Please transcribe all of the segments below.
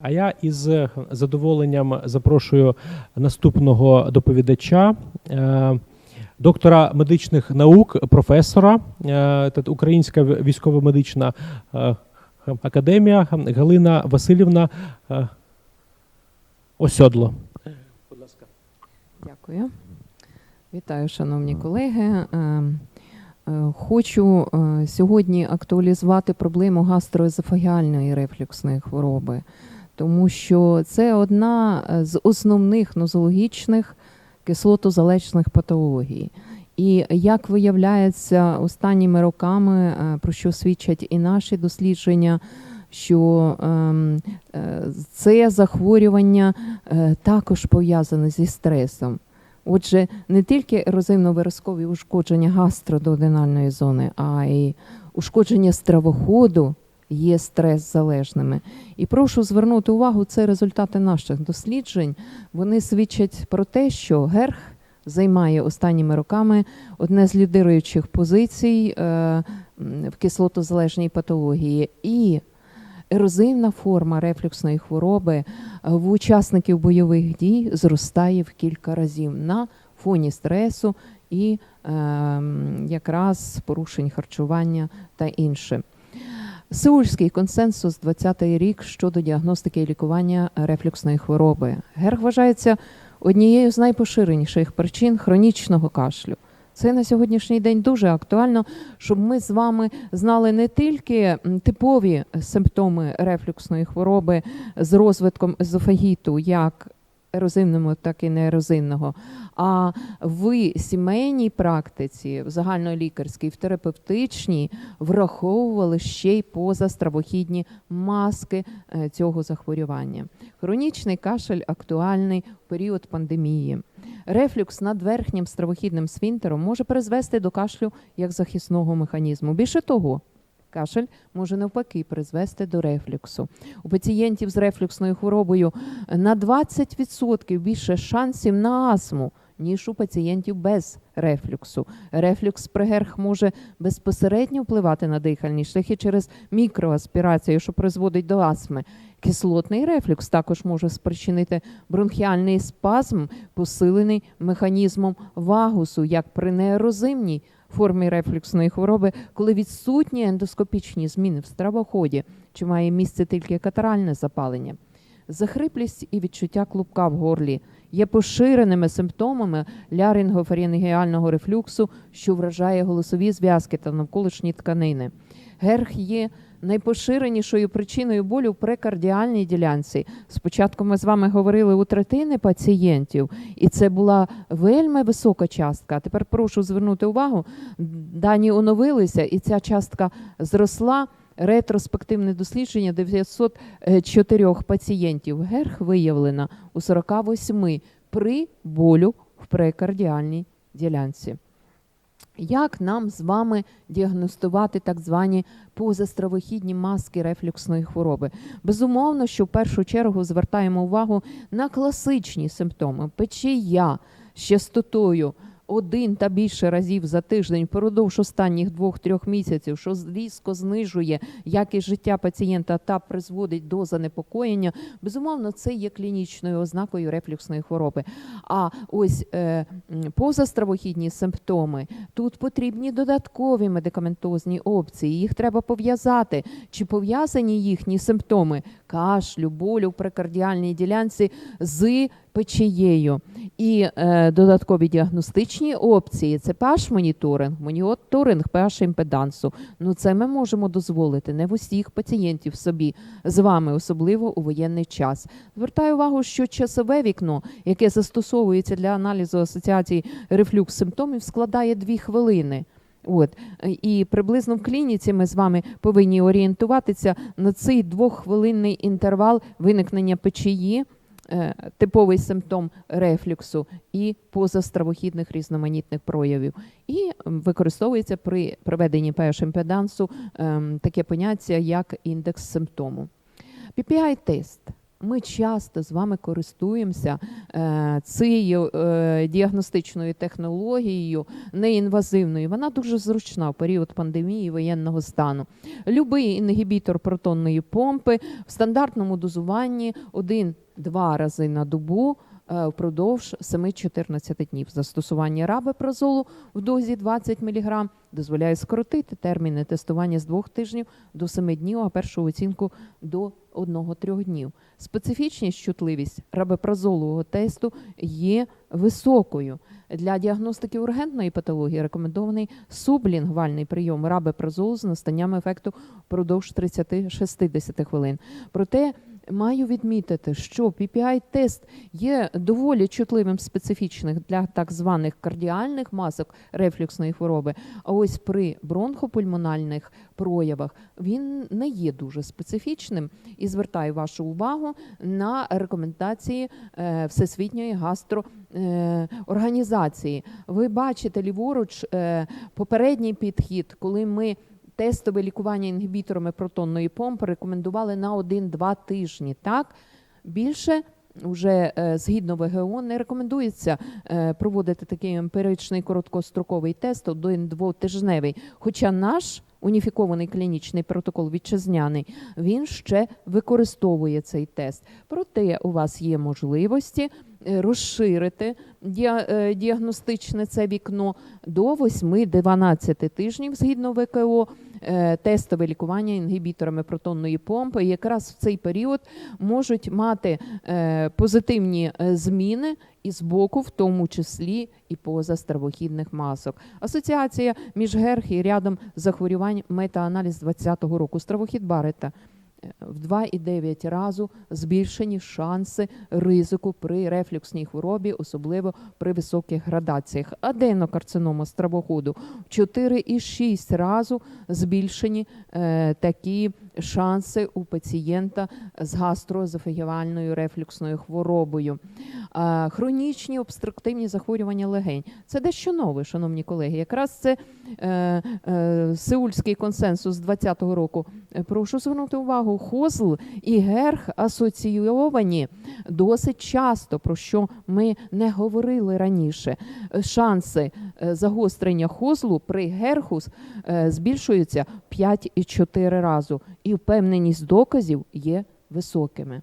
А я із задоволенням запрошую наступного доповідача, е, доктора медичних наук, професора, е, та Українська військово-медична е, академія Галина Васильівна е, Осьодло. Будь ласка. Дякую. Вітаю, шановні колеги. Е, е, Хочу е, сьогодні актуалізувати проблему гастроезофагіальної рефлюксної хвороби, тому що це одна з основних нозологічних кислотозалежних патологій. І як виявляється останніми роками, е, про що свідчать і наші дослідження, що ем, е, це захворювання е, також пов'язане зі стресом. Отже, не тільки ерозивно-виразкові ушкодження гастродуоденальної зони, а й ушкодження стравоходу є стрес-залежними. І прошу звернути увагу, це результати наших досліджень. Вони свідчать про те, що ГЕРХ займає останніми роками одне з лідируючих позицій е, в кислотозалежній патології. І ерозивна форма рефлюксної хвороби в учасників бойових дій зростає в кілька разів на фоні стресу і е, якраз порушень харчування та інше. Сеульський консенсус 20-й рік щодо діагностики і лікування рефлюксної хвороби. ГЕРГ вважається однією з найпоширеніших причин хронічного кашлю. Це на сьогоднішній день дуже актуально, щоб ми з вами знали не тільки типові симптоми рефлюксної хвороби з розвитком езофагіту, як ерозивного, так і неерозивного, а в сімейній практиці, в загальнолікарській, в терапевтичній враховували ще й позастравохідні маски е, цього захворювання. Хронічний кашель актуальний в період пандемії. Рефлюкс над верхнім стравохідним сфінктером може призвести до кашлю як захисного механізму. Більше того, кашель може навпаки призвести до рефлюксу. У пацієнтів з рефлюксною хворобою на 20% більше шансів на астму, ніж у пацієнтів без рефлюксу. Рефлюкс при може безпосередньо впливати на дихальні шляхи через мікроаспірацію, що призводить до астми. Кислотний рефлюкс також може спричинити бронхіальний спазм, посилений механізмом вагусу, як при неерозивній формі рефлюксної хвороби, коли відсутні ендоскопічні зміни в стравоході, чи має місце тільки катаральне запалення. Захриплість і відчуття клубка в горлі є поширеними симптомами ляринго-фарінгеального рефлюксу, що вражає голосові зв'язки та навколишні тканини. Герх є найпоширенішою причиною болю в прекардіальній ділянці. Спочатку ми з вами говорили у третини пацієнтів, і це була вельми висока частка. Тепер прошу звернути увагу, дані оновилися, і ця частка зросла. Ретроспективне дослідження 904 пацієнтів ГЕРХ виявлено у 48 при болю в прекардіальній ділянці. Як нам з вами діагностувати так звані позастравохідні маски рефлюксної хвороби? Безумовно, що в першу чергу звертаємо увагу на класичні симптоми печія з частотою один та більше разів за тиждень впродовж останніх двох-трьох місяців, що різко знижує якість життя пацієнта та призводить до занепокоєння, безумовно, це є клінічною ознакою рефлюксної хвороби. А ось е, позастравохідні симптоми тут потрібні додаткові медикаментозні опції. Їх треба пов'язати. Чи пов'язані їхні симптоми кашлю, болю в прекардіальній ділянці з печією. І е, додаткові діагностичні опції це pH-моніторинг, моніторинг pH-імпедансу. Ну це ми можемо дозволити не в усіх пацієнтів собі з вами, особливо у воєнний час. Звертаю увагу, що часове вікно, яке застосовується для аналізу асоціації рефлюкс симптомів, складає дві хвилини. От і приблизно в клініці ми з вами повинні орієнтуватися на цей двоххвилинний інтервал виникнення печії, типовий симптом рефлюксу і позастравохідних різноманітних проявів. І використовується при проведенні pH-імпедансу ем, таке поняття як індекс симптому. PPI-тест Ми часто з вами користуємося е, цією е, діагностичною технологією неінвазивною. Вона дуже зручна в період пандемії воєнного стану. Любий інгібітор протонної помпи в стандартному дозуванні 1-2 рази на добу. е, Впродовж 7-14 днів застосування рабепразолу в дозі 20 мг дозволяє скоротити терміни тестування з 2 тижнів до 7 днів, а першу оцінку до 1-3 днів. Специфічність, чутливість рабепразолового тесту є високою. Для діагностики ургентної патології рекомендований сублінгвальний прийом рабепразолу з настанням ефекту впродовж 30-60 хвилин. Проте маю відмітити, що PPI-тест є доволі чутливим специфічних для так званих кардіальних масок рефлюксної хвороби. А ось при бронхопульмональних проявах він не є дуже специфічним і звертаю вашу увагу на рекомендації е, Всесвітньої гастро. е, ви бачите ліворуч е, попередній підхід, коли ми тестове лікування інгібіторами протонної помпи рекомендували на 1-2 тижні. Так більше вже е, згідно ВГО не рекомендується е, проводити такий емпіричний короткостроковий тест один двотижневий. Хоча наш уніфікований клінічний протокол вітчизняний він ще використовує цей тест. Проте у вас є можливості е, розширити діагностичне це вікно до 8-12 тижнів згідно ВКО. Е, Тестове лікування інгібіторами протонної помпи якраз в цей період можуть мати е, позитивні е, зміни і з боку, в тому числі і поза стравохідних масок. Асоціація між ГЕРХ і рядом захворювань метааналіз 2020 року. Стравохід Барета в 2,9 разу збільшені шанси ризику при рефлюксній хворобі, особливо при високих градаціях. Аденокарцинома стравоходу в 4,6 разу збільшені е, такі шанси у пацієнта з гастроезофагіальною рефлюксною хворобою. Хронічні обструктивні захворювання легень. Це дещо нове, шановні колеги. Якраз це е, е, Сеульський консенсус 2020 року. Прошу звернути увагу, хозл і герх асоційовані досить часто, про що ми не говорили раніше. Шанси е, загострення хозлу при герхус е, збільшуються 5,4 разу, і впевненість доказів є високими.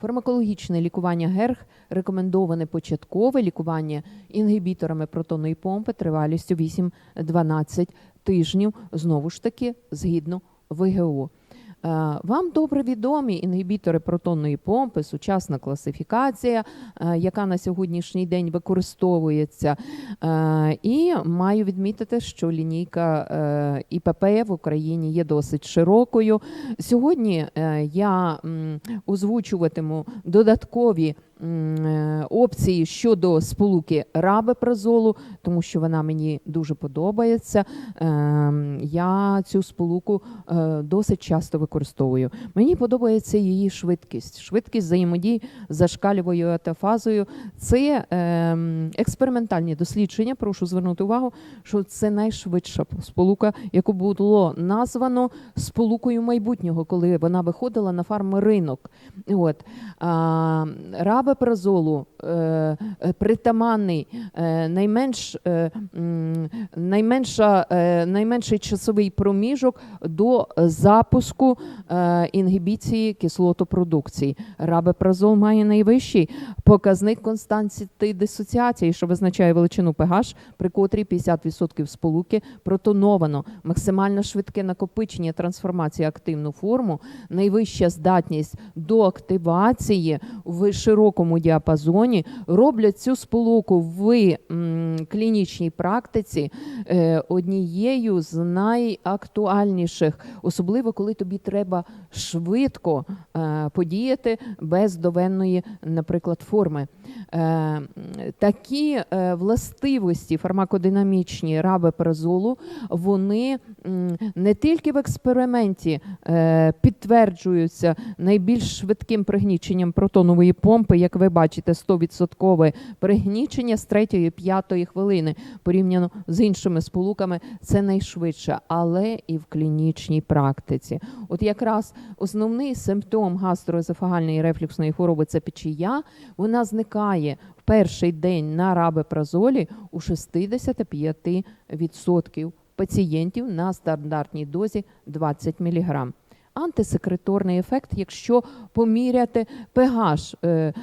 Фармакологічне лікування ГЕРГ рекомендоване початкове лікування інгібіторами протонної помпи тривалістю 8-12 тижнів, знову ж таки, згідно ВГО. Е, Вам добре відомі інгібітори протонної помпи, сучасна класифікація, е, яка на сьогоднішній день використовується. Е, І маю відмітити, що лінійка ІПП в Україні є досить широкою. Сьогодні я озвучуватиму додаткові опції щодо сполуки рабепразолу, тому що вона мені дуже подобається. Ем, Я цю сполуку е, досить часто використовую. Мені подобається її швидкість. Швидкість взаємодії з зашкалювою атафазою. Це експериментальні дослідження. Прошу звернути увагу, що це найшвидша сполука, яку було названо сполукою майбутнього, коли вона виходила на фармринок. От а, рабепразолу е, е, притаманний е, найменш, е, найменша, е, найменший часовий проміжок до запуску е, інгібіції кислотопродукції. Рабепразол має найвищий показник констанції дисоціації, що визначає величину pH, при котрій 50% сполуки протоновано, максимально швидке накопичення трансформації активну форму, найвища здатність до активації в широкому діапазоні роблять цю сполуку в клінічній практиці е, однією з найактуальніших, особливо коли тобі треба швидко е, подіяти без довенної, наприклад, форми. Е, такі властивості фармакодинамічні рабепразолу, вони не тільки в експерименті підтверджуються найбільш швидким пригніченням протонової помпи, як ви бачите, 100% пригнічення з 3-5 хвилини порівняно з іншими сполуками, це найшвидше, але і в клінічній практиці. От якраз основний симптом гастроезофагальної рефлюксної хвороби це печія, вона зникає в перший день на рабепразолі у 65% пацієнтів на стандартній дозі 20 мг. Антисекреторний ефект, якщо поміряти pH е,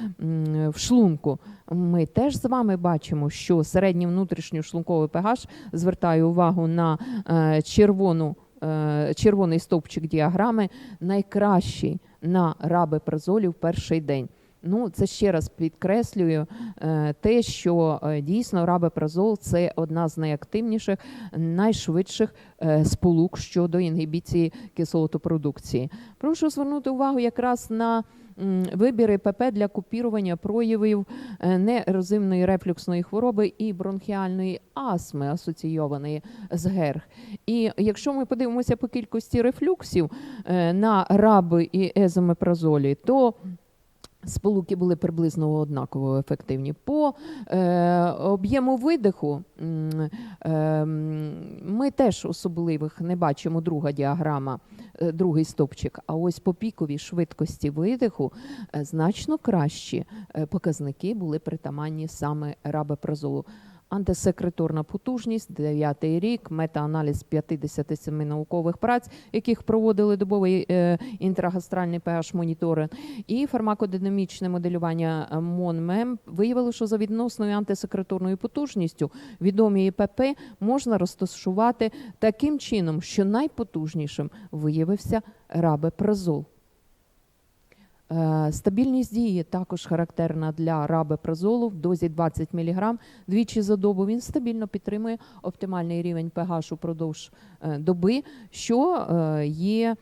в шлунку, ми теж з вами бачимо, що середній внутрішньошлунковий pH, звертаю увагу на е, червону, е, червоний стовпчик діаграми, найкращий на раби прозолі в перший день. Ну, це ще раз підкреслюю е, те, що е, дійсно рабепразол це одна з найактивніших, найшвидших е, сполук щодо інгібіції кислотопродукції. Прошу звернути увагу якраз на вибіри ПП для купірування проявів неерозивної рефлюксної хвороби і бронхіальної астми, асоційованої з ГЕРГ. І якщо ми подивимося по кількості рефлюксів на раби і езомепразолі, то Сполуки були приблизно однаково ефективні. По е, об'єму видиху е, ми теж особливих не бачимо друга діаграма, е, другий стопчик. А ось по піковій швидкості видиху е, значно кращі е, показники були притаманні саме рабепразолу. Антисекреторна потужність, 9 рік, метааналіз 57 наукових праць, яких проводили добовий е, інтрагастральний pH монітори, і фармакодинамічне моделювання е, МОН-МЕМ виявило, що за відносною антисекреторною потужністю відомі ІПП можна розташувати таким чином, що найпотужнішим виявився рабепразол. Е, Стабільність дії також характерна для рабепразолу в дозі 20 мг двічі за добу. Він стабільно підтримує оптимальний рівень pH упродовж е, доби, що е, є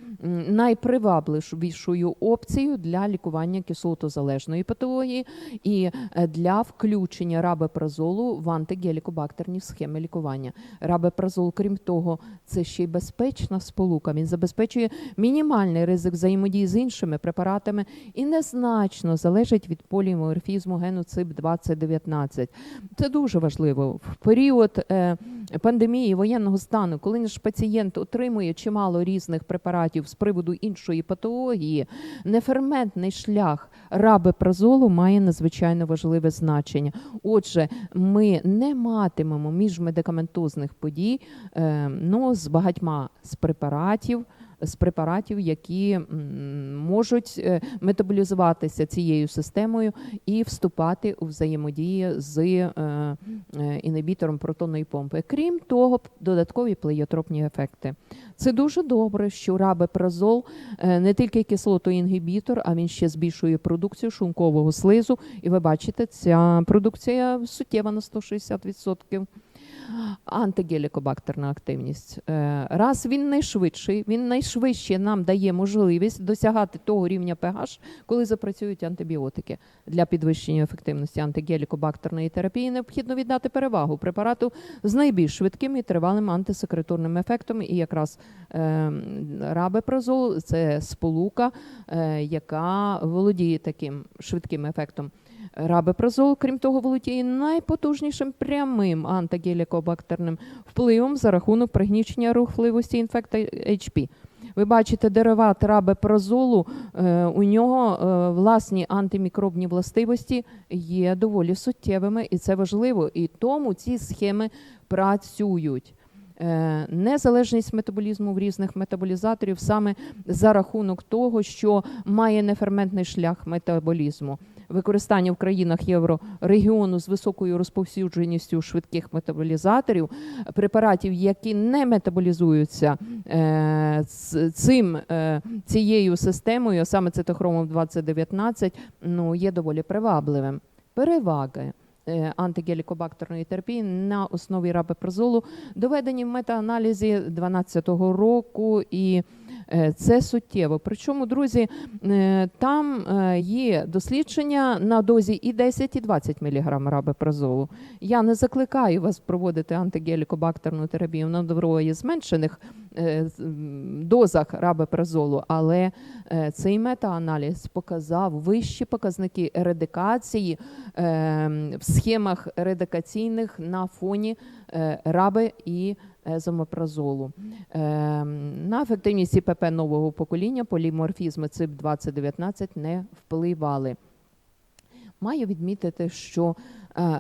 найпривабливішою опцією для лікування кислотозалежної патології і для включення рабепразолу в антигелікобактерні схеми лікування. Рабепразол, крім того, це ще й безпечна сполука. Він забезпечує мінімальний ризик взаємодії з іншими препаратами і незначно залежить від поліморфізму гену цип 2019 Це дуже важливо в період е, пандемії воєнного стану, коли наш пацієнт отримує чимало різних препаратів з приводу іншої патології, неферментний шлях рабепразолу має надзвичайно важливе значення. Отже, ми не матимемо міжмедикаментозних подій ну, з багатьма з препаратів з препаратів, які можуть е, метаболізуватися цією системою і вступати у взаємодії з е, е, протонної помпи. Крім того, додаткові плеєтропні ефекти. Це дуже добре, що рабепразол не тільки кислотоінгібітор, а він ще збільшує продукцію шлункового слизу. І ви бачите, ця продукція суттєва на 160%. Антигелікобактерна активність. Е, Раз він найшвидший, він найшвидше нам дає можливість досягати того рівня pH, коли запрацюють антибіотики. Для підвищення ефективності антигелікобактерної терапії необхідно віддати перевагу препарату з найбільш швидким і тривалим антисекреторним ефектом. І якраз е, рабепразол це сполука, е, яка володіє таким швидким ефектом. Рабепразол, крім того, володіє найпотужнішим прямим антигелікобактерним впливом за рахунок пригнічення рухливості інфекта HP. Ви бачите, дериват рабепразолу, е, у нього е, власні антимікробні властивості є доволі суттєвими, і це важливо. І тому ці схеми працюють. Е, Незалежність метаболізму в різних метаболізаторів саме за рахунок того, що має неферментний шлях метаболізму. Використання в країнах єврорегіону з високою розповсюдженістю швидких метаболізаторів, препаратів, які не метаболізуються е, цим, е, цією системою, а саме цитохромом 2019, ну, є доволі привабливим. Переваги е, антигелікобактерної терапії на основі рабепразолу доведені в метааналізі 2012 року і це суттєво. Причому, друзі, е, там е, є дослідження на дозі і 10, і 20 мг рабепразолу. Я не закликаю вас проводити антигелікобактерну терапію на доволі зменшених е, дозах рабепразолу, але е, цей метааналіз показав вищі показники ерадикації е, в схемах редикаційних на фоні е, раби і езомепразолу. Е, На ефективність ІПП нового покоління поліморфізми цип 2019 не впливали. Маю відмітити, що е,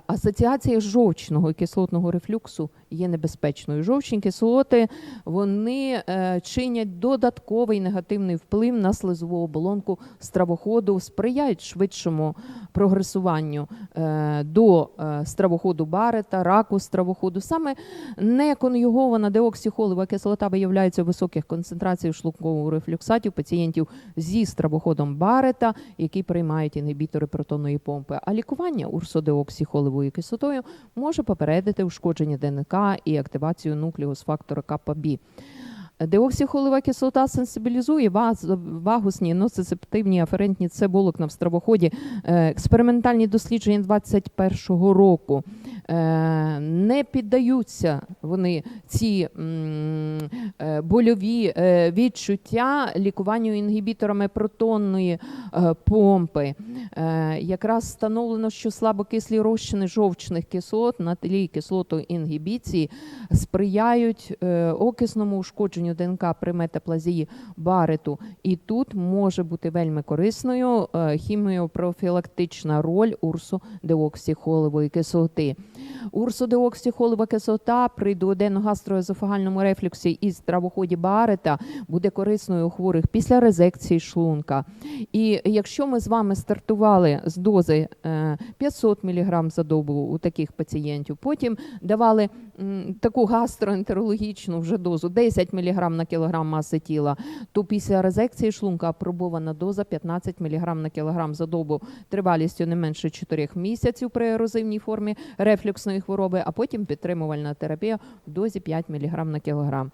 асоціація жовчного і кислотного рефлюксу є небезпечною. Жовчні кислоти вони е, чинять додатковий негативний вплив на слизову оболонку стравоходу, сприяють швидшому прогресуванню е, до е, стравоходу Барета, раку стравоходу. Саме неконюгована деоксихолова кислота виявляється у високих концентраціях шлункового рефлюксатів пацієнтів зі стравоходом Барета, які приймають інгібітори протонної помпи. А лікування урсодеоксихоловою кислотою може попередити ушкодження ДНК і активацію нуклеус-фактора КПБ. Деоксихолова кислота сенсибілізує вагусні ноцицептивні аферентні цеболокна в стравоході. Е, Експериментальні дослідження 2021 року не піддаються вони ці е, больові е, відчуття лікуванню інгібіторами протонної е, помпи. Е, Якраз встановлено, що слабокислі розчини жовчних кислот на тлі кислотоінгібіції сприяють е, окисному ушкодженню ДНК при метаплазії барету. І тут може бути вельми корисною е, хіміопрофілактична роль урсодеоксихолової кислоти. Урсодеоксихолова кислота при дуоденно-гастроезофагальному рефлюксі і стравоході Барета буде корисною у хворих після резекції шлунка. І якщо ми з вами стартували з дози е, 500 мг за добу у таких пацієнтів, потім давали таку гастроентерологічну вже дозу 10 мг на кілограм маси тіла, то після резекції шлунка апробована доза 15 мг на кілограм за добу тривалістю не менше 4 місяців при ерозивній формі рефлюксної хвороби, а потім підтримувальна терапія в дозі 5 мг на кілограм.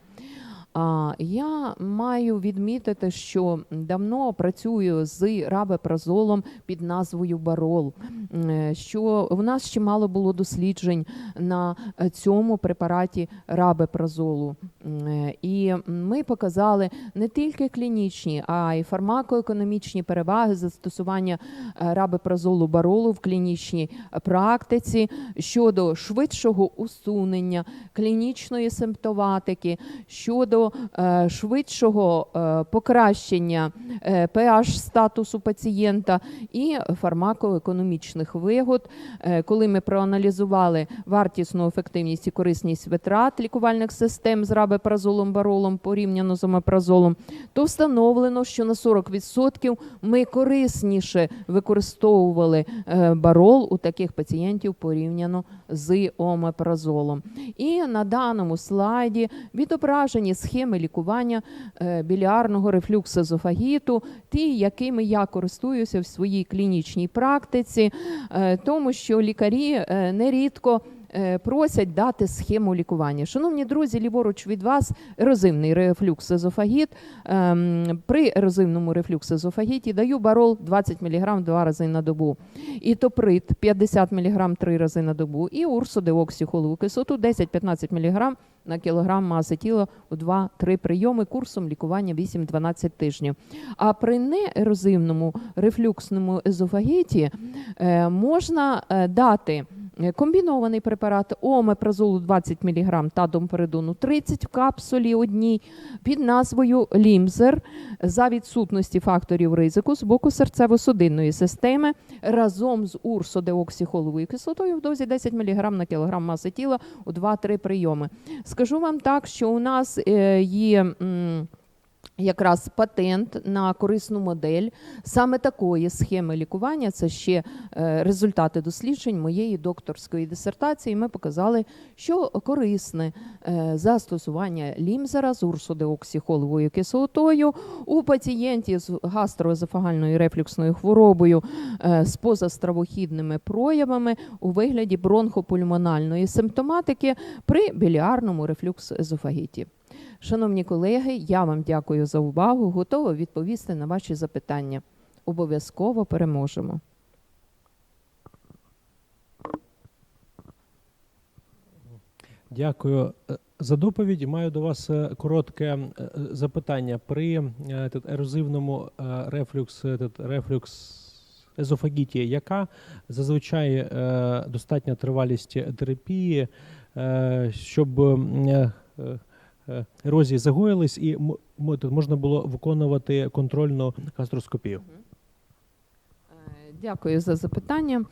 Я маю відмітити, що давно працюю з рабепразолом під назвою Барол. Е, Що в нас ще мало було досліджень на е, цьому препараті рабепразолу. М, е, І ми показали не тільки клінічні, а й фармакоекономічні переваги застосування рабепразолу баролу в клінічній практиці щодо швидшого усунення клінічної симптоматики, щодо е, швидшого е, покращення е, pH статусу пацієнта і фармакоекономічних вигод. Коли ми проаналізували вартісну ефективність і корисність витрат лікувальних систем з рабепразолом баролом порівняно з омепразолом, то встановлено, що на 40% ми корисніше використовували барол у таких пацієнтів порівняно з омепразолом. І на даному слайді відображені схеми лікування е, біліарного рефлюксу езофагіту, ті, якими я користуюся в своїй клінічній практиці, е, тому що лікарі е, нерідко просять дати схему лікування. Шановні друзі, ліворуч від вас ерозивний рефлюкс езофагіт. Ем, При ерозивному рефлюкс езофагіті даю барол 20 мг два рази на добу, і топрит 50 мг три рази на добу, і урсодеоксихолову кислоту 10-15 мг на кілограм маси тіла у 2-3 прийоми курсом лікування 8-12 тижнів. А при неерозивному рефлюксному езофагіті е, можна е, дати е, комбінований препарат омепразолу 20 мг та домперидону 30 в капсулі одній під назвою Лімзер за відсутності факторів ризику з боку серцево-судинної системи разом з урсодеоксихоловою кислотою в дозі 10 мг на кілограм маси тіла у 2-3 прийоми. Скажу вам так, що у нас е, є. Якраз патент на корисну модель саме такої схеми лікування. Це ще е, результати досліджень моєї докторської дисертації. Ми показали, що корисне е, застосування лімзера з урсодеоксихоловою кислотою у пацієнтів з гастроезофагальною рефлюксною хворобою е, з позастравохідними проявами у вигляді бронхопульмональної симптоматики при біліарному рефлюкс-езофагіті. Шановні колеги, я вам дякую за увагу. Готова відповісти на ваші запитання. Обов'язково переможемо. Дякую е, за доповідь. Маю до вас е, коротке е, запитання. При ерозивному рефлюкс, рефлюкс езофагіті, яка зазвичай достатня тривалість терапії, щоб ерозії загоїлись, і можна було виконувати контрольну гастроскопію. Е, Дякую за запитання.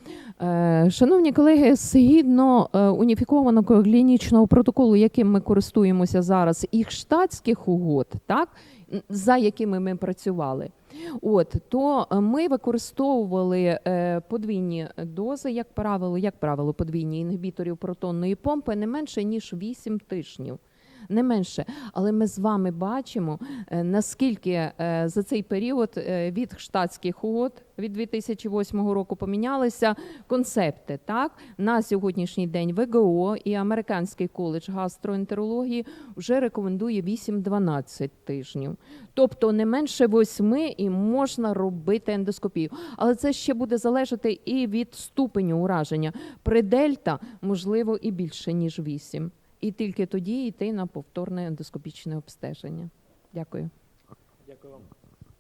Е, Шановні колеги, згідно е, уніфікованого клінічного протоколу, яким ми користуємося зараз, і штатських угод, так, за якими ми працювали, от, то е, ми використовували е, подвійні дози, як правило, як правило, подвійні інгібіторів протонної помпи не менше, ніж 8 тижнів. Не менше, але ми з вами бачимо, е, наскільки е, за цей період е, від штатських угод від 2008 року помінялися концепти. Так на сьогоднішній день ВГО і Американський коледж гастроентерології вже рекомендує 8-12 тижнів, тобто не менше 8 і можна робити ендоскопію. Але це ще буде залежати і від ступеню ураження. При дельта можливо і більше ніж 8. І тільки тоді йти на повторне ендоскопічне обстеження. Дякую. Дякую вам.